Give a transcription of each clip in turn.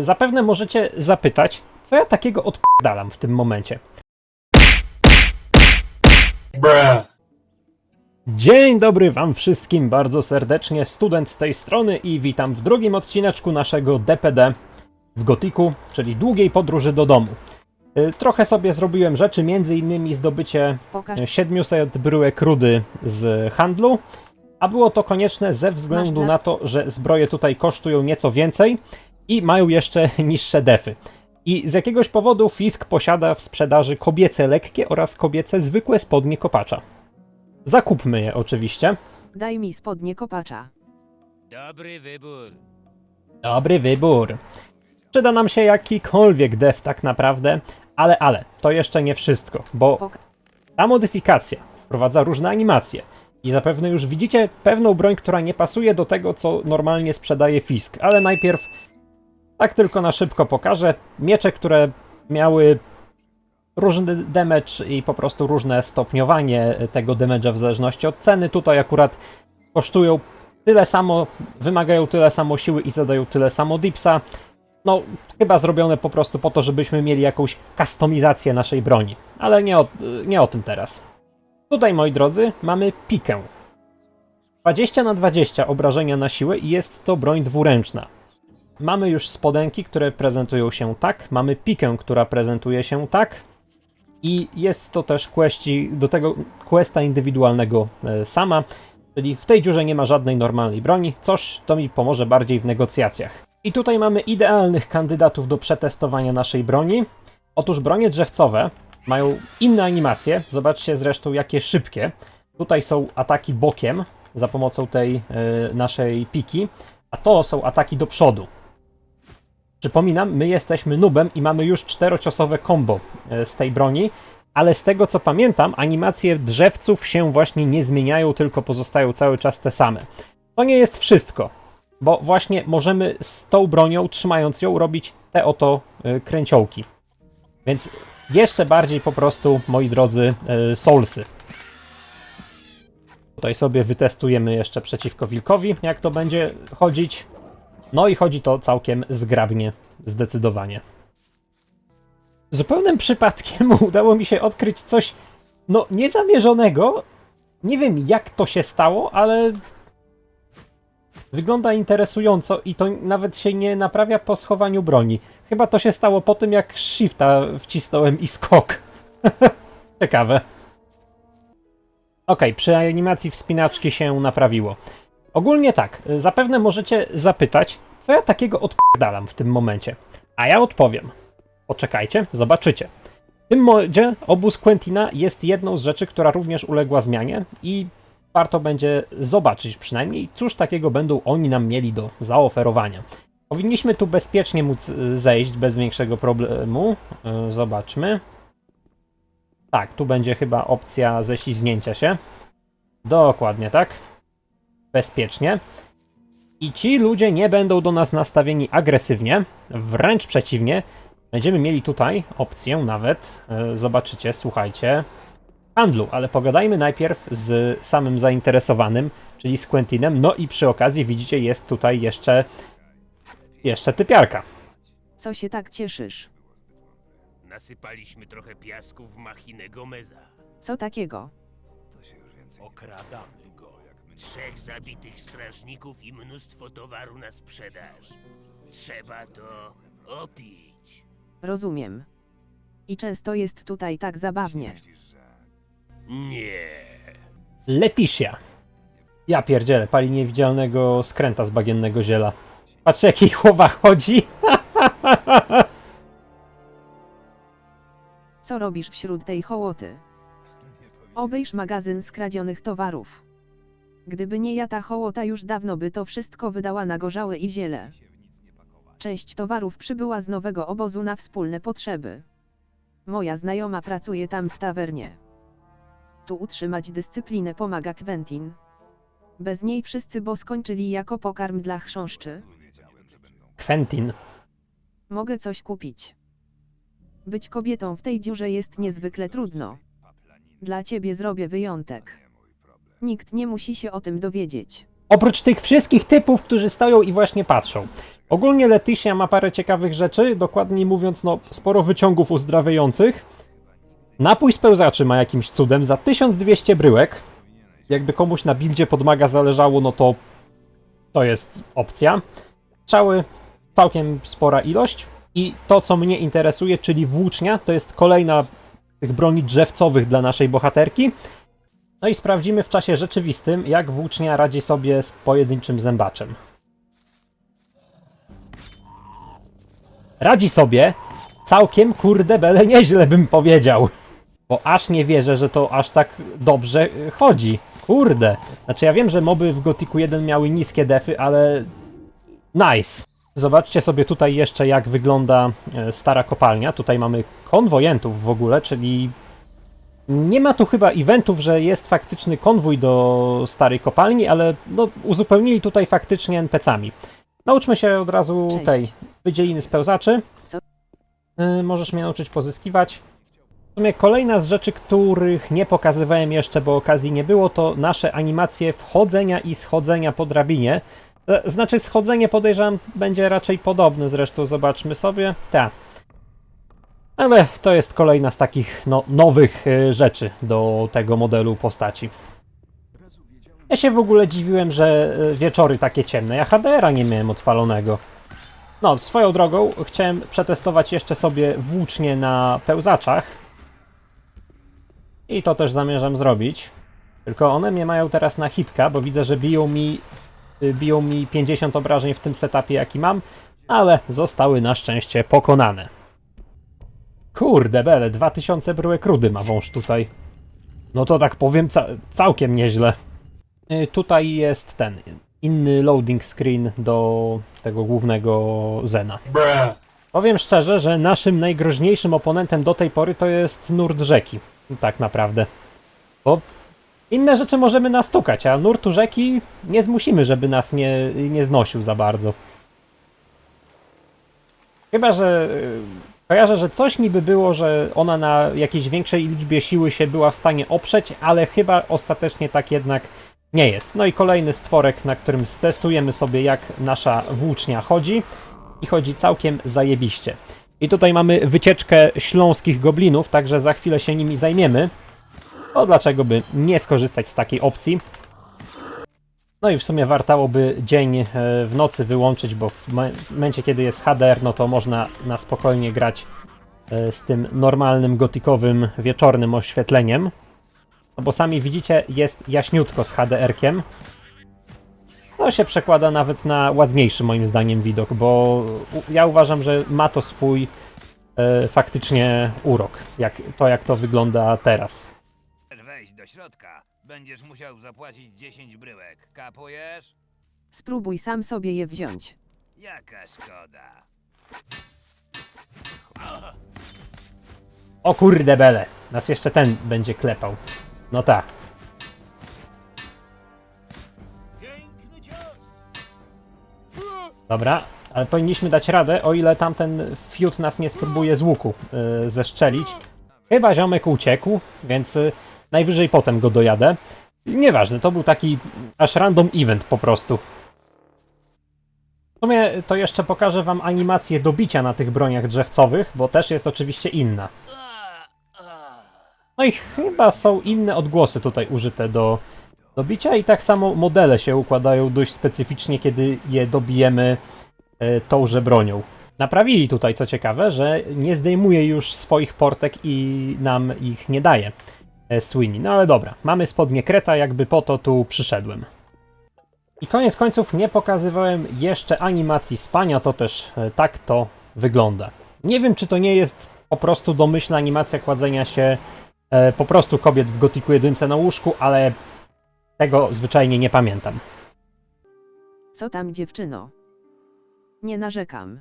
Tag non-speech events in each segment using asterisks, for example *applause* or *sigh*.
Zapewne możecie zapytać, co ja takiego odpadalam w tym momencie. Dzień dobry wam wszystkim bardzo serdecznie, student z tej strony i witam w drugim odcineczku naszego DPD w Gotiku, czyli długiej podróży do domu. Y, Trochę sobie zrobiłem rzeczy, między innymi zdobycie Pokaż 700 bryłek rudy z handlu, a było to konieczne ze względu na to, że zbroje tutaj kosztują nieco więcej i mają jeszcze *laughs* niższe defy. I z jakiegoś powodu Fisk posiada w sprzedaży kobiece lekkie oraz kobiece zwykłe spodnie kopacza. Zakupmy je oczywiście. daj mi spodnie kopacza. Dobry wybór. Dobry wybór. Przyda nam się jakikolwiek def tak naprawdę, ale ale, to jeszcze nie wszystko, bo Poka- Ta modyfikacja wprowadza różne animacje i zapewne już widzicie pewną broń, która nie pasuje do tego, co normalnie sprzedaje Fisk, ale najpierw tak tylko na szybko pokażę miecze, które miały różny damage i po prostu różne stopniowanie tego damage'a w zależności od ceny. Tutaj akurat kosztują tyle samo, wymagają tyle samo siły i zadają tyle samo dipsa. No, chyba zrobione po prostu po to, żebyśmy mieli jakąś kustomizację naszej broni. Ale nie o, nie o tym teraz. Tutaj, moi drodzy, mamy pikę. 20 na 20 obrażenia na siłę i jest to broń dwuręczna. Mamy już spodenki, które prezentują się tak, mamy pikę, która prezentuje się tak i jest to też questi, do tego questa indywidualnego e, sama, czyli w tej dziurze nie ma żadnej normalnej broni, coś to mi pomoże bardziej w negocjacjach. I tutaj mamy idealnych kandydatów do przetestowania naszej broni. Otóż bronie drzewcowe mają inne animacje, zobaczcie zresztą jakie szybkie. Tutaj są ataki bokiem za pomocą tej e, naszej piki, a to są ataki do przodu. Przypominam, my jesteśmy nubem i mamy już czterociosowe combo e, z tej broni, ale z tego co pamiętam, animacje drzewców się właśnie nie zmieniają, tylko pozostają cały czas te same. To nie jest wszystko, bo właśnie możemy z tą bronią, trzymając ją, robić te oto y, kręciołki. Więc jeszcze bardziej po prostu, moi drodzy, y, soulsy. Tutaj sobie wytestujemy jeszcze przeciwko wilkowi, jak to będzie chodzić. No i chodzi to całkiem zgrabnie, zdecydowanie. Zupełnym przypadkiem *laughs* udało mi się odkryć coś, no, niezamierzonego. Nie wiem, jak to się stało, ale Wygląda interesująco i to nawet się nie naprawia po schowaniu broni. Chyba to się stało po tym, jak shifta wcisnąłem i skok. *laughs* Ciekawe. Okej, przy animacji wspinaczki się naprawiło. Ogólnie tak, y, zapewne możecie zapytać, co ja takiego odpadalam w tym momencie. A ja odpowiem. Poczekajcie, zobaczycie. W tym modzie obóz Quentina jest jedną z rzeczy, która również uległa zmianie i warto będzie zobaczyć przynajmniej, cóż takiego będą oni nam mieli do zaoferowania. Powinniśmy tu bezpiecznie móc y, zejść bez większego problemu. Y, Zobaczmy. Tak, tu będzie chyba opcja ześlizgnięcia się. Dokładnie tak. Bezpiecznie. I ci ludzie nie będą do nas nastawieni agresywnie, wręcz przeciwnie. Będziemy mieli tutaj opcję nawet, y, zobaczycie, słuchajcie, handlu, ale pogadajmy najpierw z samym zainteresowanym, czyli z Quentinem. No i przy okazji widzicie, jest tutaj jeszcze jeszcze typiarka. Co się tak cieszysz? Nasypaliśmy trochę piasku w machinę Gomeza. Co takiego? Okradamy go. Trzech zabitych strażników i mnóstwo towaru na sprzedaż. Trzeba to opić. Rozumiem. I często jest tutaj tak zabawnie. Nie. Leticia. Ja pierdzielę, pali niewidzialnego skręta z bagiennego ziela. Patrz jaki chłowa chodzi. Co robisz wśród tej hołoty? Obejrz magazyn skradzionych towarów. Gdyby nie ja ta hołota już dawno by to wszystko wydała na gorzałe i ziele. Część towarów przybyła z nowego obozu na wspólne potrzeby. Moja znajoma pracuje tam w tawernie. Tu utrzymać dyscyplinę pomaga Quentin. Bez niej wszyscy bo skończyli jako pokarm dla chrząszczy. Quentin. Mogę coś kupić. Być kobietą w tej dziurze jest niezwykle trudno. Dla ciebie zrobię wyjątek. Nikt nie musi się o tym dowiedzieć. Oprócz tych wszystkich typów, którzy stoją i właśnie patrzą. Ogólnie Leticia ma parę ciekawych rzeczy, dokładniej mówiąc, no sporo wyciągów uzdrawiających. Napój z pełzaczy ma jakimś cudem za 1200 bryłek. Jakby komuś na buildzie podmaga zależało, no to to jest opcja. Strzały całkiem spora ilość. I to, co mnie interesuje, czyli włócznia, to jest kolejna tych broni drzewcowych dla naszej bohaterki. No i sprawdzimy w czasie rzeczywistym, jak włócznia radzi sobie z pojedynczym zębaczem. Radzi sobie całkiem kurde bele nieźle bym powiedział. Bo aż nie wierzę, że to aż tak dobrze y, chodzi. Kurde. Znaczy ja wiem, że moby w Gotiku 1 miały niskie defy, ale nice. Zobaczcie sobie tutaj jeszcze jak wygląda e, stara kopalnia. Tutaj mamy konwojentów w ogóle, czyli nie ma tu chyba eventów, że jest faktyczny konwój do starej kopalni, ale no, uzupełnili tutaj faktycznie NPC-ami. Nauczmy się od razu Cześć. tej wydzieliny spełzaczy. Co? Y, możesz mnie nauczyć pozyskiwać. W sumie kolejna z rzeczy, których nie pokazywałem jeszcze, bo okazji nie było, to nasze animacje wchodzenia i schodzenia po drabinie. E, Znaczy schodzenie podejrzewam będzie raczej podobne, zresztą zobaczmy sobie. Tak. Ale to jest kolejna z takich no, nowych y, rzeczy do tego modelu postaci. Ja się w ogóle dziwiłem, że y, wieczory takie ciemne. Ja HDR-a nie miałem odpalonego. No, swoją drogą chciałem przetestować jeszcze sobie włócznie na pełzaczach. I to też zamierzam zrobić. Tylko one mnie mają teraz na hitka, bo widzę, że biją mi, y, biją mi 50 obrażeń w tym setupie, jaki mam, ale zostały na szczęście pokonane. Kurde bele, 2000 bryłek rudy ma wąż tutaj. No to tak powiem, ca całkiem nieźle. Y, Tutaj jest ten inny loading screen do tego głównego Zena. Powiem szczerze, że naszym najgroźniejszym oponentem do tej pory to jest nurt rzeki. Tak naprawdę. Bo inne rzeczy możemy nastukać, a nurtu rzeki nie zmusimy, żeby nas nie, nie znosił za bardzo. Chyba, że y, kojarzę, że coś niby było, że ona na jakiejś większej liczbie siły się była w stanie oprzeć, ale chyba ostatecznie tak jednak nie jest. No i kolejny stworek, na którym stestujemy sobie, jak nasza włócznia chodzi. I chodzi całkiem zajebiście. I tutaj mamy wycieczkę śląskich goblinów, także za chwilę się nimi zajmiemy. O, dlaczego by nie skorzystać z takiej opcji? No i w sumie wartałoby dzień e, w nocy wyłączyć, bo w mo- momencie, kiedy jest HDR, no to można na spokojnie grać e, z tym normalnym, gotikowym, wieczornym oświetleniem. No bo sami widzicie, jest jaśniutko z HDR-kiem. To się przekłada nawet na ładniejszy moim zdaniem widok, bo ja uważam, że ma to swój e, faktycznie urok, jak, to jak to wygląda teraz. wejść do środka, będziesz musiał zapłacić 10 bryłek. Kapujesz? Spróbuj sam sobie je wziąć. Jaka szkoda. O kurde bele, nas jeszcze ten będzie klepał. No tak. Dobra, ale powinniśmy dać radę, o ile tamten fiut nas nie spróbuje z łuku yy, zeszczelić. Chyba ziomek uciekł, więc y, najwyżej potem go dojadę. Nieważne, to był taki aż random event po prostu. W sumie to jeszcze pokażę wam animację dobicia na tych broniach drzewcowych, bo też jest oczywiście inna. No i chyba są inne odgłosy tutaj użyte do dobicia i tak samo modele się układają dość specyficznie, kiedy je dobijemy e, tąże bronią. Naprawili tutaj, co ciekawe, że nie zdejmuje już swoich portek i nam ich nie daje Sweeney. No ale dobra, mamy spodnie Kreta, jakby po to tu przyszedłem. I koniec końców nie pokazywałem jeszcze animacji spania, to też e, tak to wygląda. Nie wiem, czy to nie jest po prostu domyślna animacja kładzenia się e, po prostu kobiet w Gotiku 1 na łóżku, ale tego zwyczajnie nie pamiętam. Co tam dziewczyno? Nie narzekam.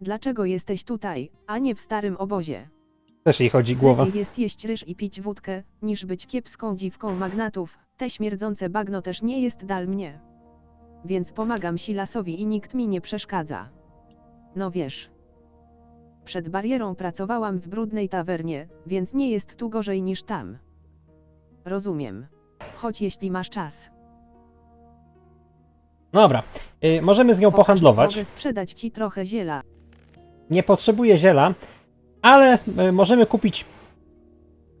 Dlaczego jesteś tutaj, a nie w starym obozie? Też jej chodzi głowa. Lepiej jest jeść ryż i pić wódkę, niż być kiepską dziwką magnatów, te śmierdzące bagno też nie jest dal mnie. Więc pomagam Silasowi i nikt mi nie przeszkadza. No wiesz. Przed barierą pracowałam w brudnej tawernie, więc nie jest tu gorzej niż tam. Rozumiem. Choć jeśli masz czas. Dobra, Y, możemy z nią Popatrz, pohandlować. Mogę sprzedać ci trochę ziela. Nie potrzebuję ziela, ale y, możemy kupić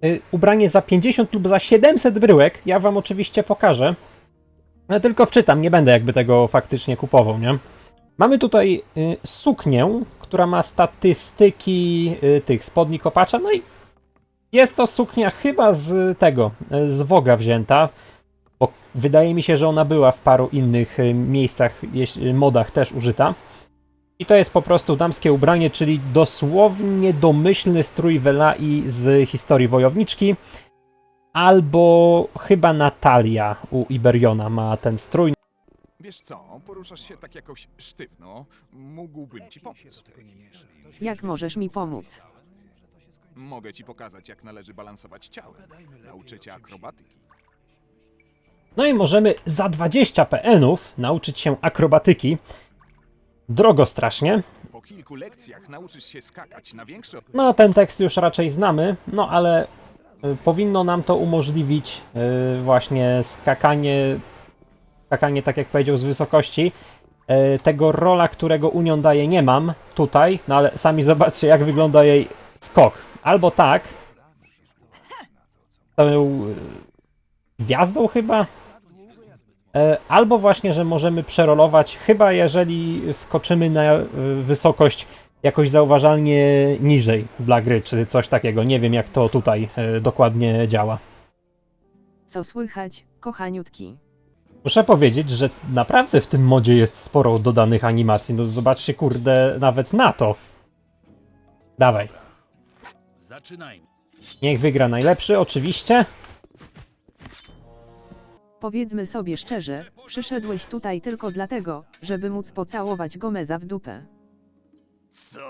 y, ubranie za 50 lub za 700 bryłek. Ja wam oczywiście pokażę. Ale tylko wczytam, nie będę jakby tego faktycznie kupował, nie? Mamy tutaj y, suknię, która ma statystyki tych spodni kopacza, no i jest to suknia chyba z tego, z Woga wzięta, bo wydaje mi się, że ona była w paru innych miejscach, modach też użyta. I to jest po prostu damskie ubranie, czyli dosłownie domyślny strój Welai z historii wojowniczki. Albo chyba Natalia u Iberiona ma ten strój. Wiesz co, poruszasz się tak jakoś sztywno. Mógłbym ci pomóc. Jak możesz mi pomóc? Mogę ci pokazać, jak należy balansować ciałem. Nauczę cię akrobatyki. No i możemy za 20 PN-ów nauczyć się akrobatyki. Drogo strasznie. Po kilku lekcjach nauczysz się skakać na większe... No, ten tekst już raczej znamy, no ale y, powinno nam to umożliwić y, właśnie skakanie, skakanie, tak jak powiedział, z wysokości. Y, Tego rola, którego Union daje, nie mam tutaj, no ale sami zobaczcie, jak wygląda jej skok. Albo tak, tą y, gwiazdą chyba, E, Albo właśnie, że możemy przerolować, chyba jeżeli skoczymy na y, wysokość jakoś zauważalnie niżej dla gry, czy coś takiego. Nie wiem, jak to tutaj e, dokładnie działa. Co słychać, kochaniutki? Muszę powiedzieć, że naprawdę w tym modzie jest sporo dodanych animacji. No zobaczcie, kurde, nawet na to. Dawaj. Zaczynajmy. Niech wygra najlepszy, oczywiście. Powiedzmy sobie szczerze, przyszedłeś tutaj tylko dlatego, żeby móc pocałować Gomeza w dupę. Co?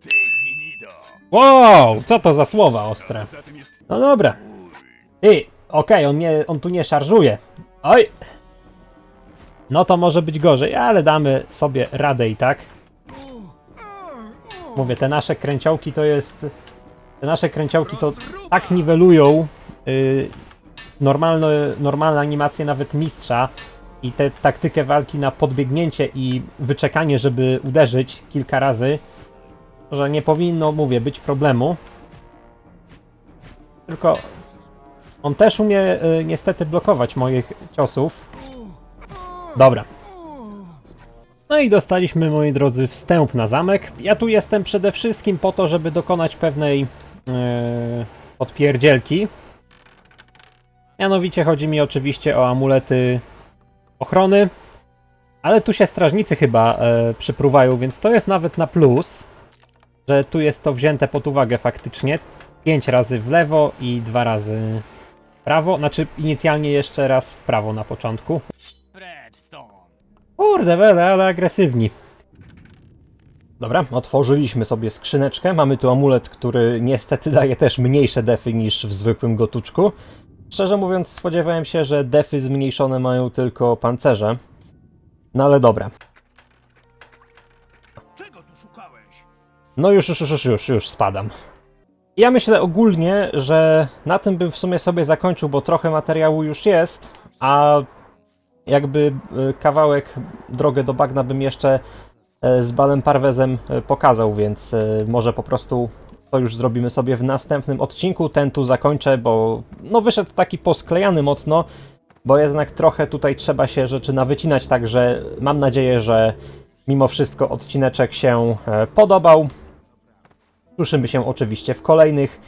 Ty gnido! Wow, co to za słowa ostre. No dobra. I, okej, on, nie, on tu nie szarżuje. Oj. No to może być gorzej, ale damy sobie radę i tak. Mówię, te nasze kręciołki to jest... Te nasze kręciołki to tak niwelują yy, normalne, normalne animacje nawet mistrza i tę taktykę walki na podbiegnięcie i wyczekanie, żeby uderzyć kilka razy, że nie powinno, mówię, być problemu. Tylko on też umie y, niestety blokować moich ciosów. Dobra. No i dostaliśmy, moi drodzy, wstęp na zamek. Ja tu jestem przede wszystkim po to, żeby dokonać pewnej yy, odpierdzielki. Mianowicie chodzi mi oczywiście o amulety ochrony, ale tu się strażnicy chyba e, przypruwają, więc to jest nawet na plus, że tu jest to wzięte pod uwagę faktycznie. 5 razy w lewo i dwa razy w prawo, znaczy inicjalnie jeszcze raz w prawo na początku. Kurde, bele, ale agresywni. Dobra, otworzyliśmy sobie skrzyneczkę. Mamy tu amulet, który niestety daje też mniejsze defy niż w zwykłym gotuczku. Szczerze mówiąc, spodziewałem się, że defy zmniejszone mają tylko pancerze. No ale dobra. Czego tu szukałeś? No już, już, już, już, już, już spadam. Ja myślę ogólnie, że na tym bym w sumie sobie zakończył, bo trochę materiału już jest, a jakby y, kawałek drogę do bagna bym jeszcze e, z Balem Parwezem e, pokazał, więc e, może po prostu to już zrobimy sobie w następnym odcinku. Ten tu zakończę, bo no wyszedł taki posklejany mocno, bo jednak trochę tutaj trzeba się rzeczy nawycinać, także mam nadzieję, że mimo wszystko odcineczek się e, podobał. Słyszymy się oczywiście w kolejnych.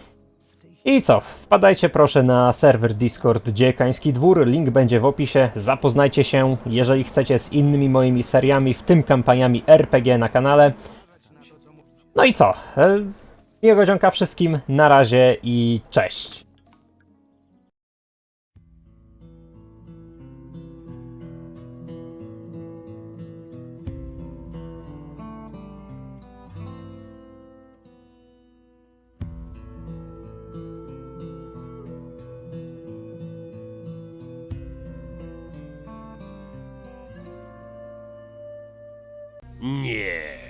I co? Wpadajcie proszę na serwer Discord Dziekański Dwór, link będzie w opisie. Zapoznajcie się, jeżeli chcecie, z innymi moimi seriami, w tym kampaniami RPG na kanale. No i co? Miłego dzionka wszystkim, na razie i cześć. Nie.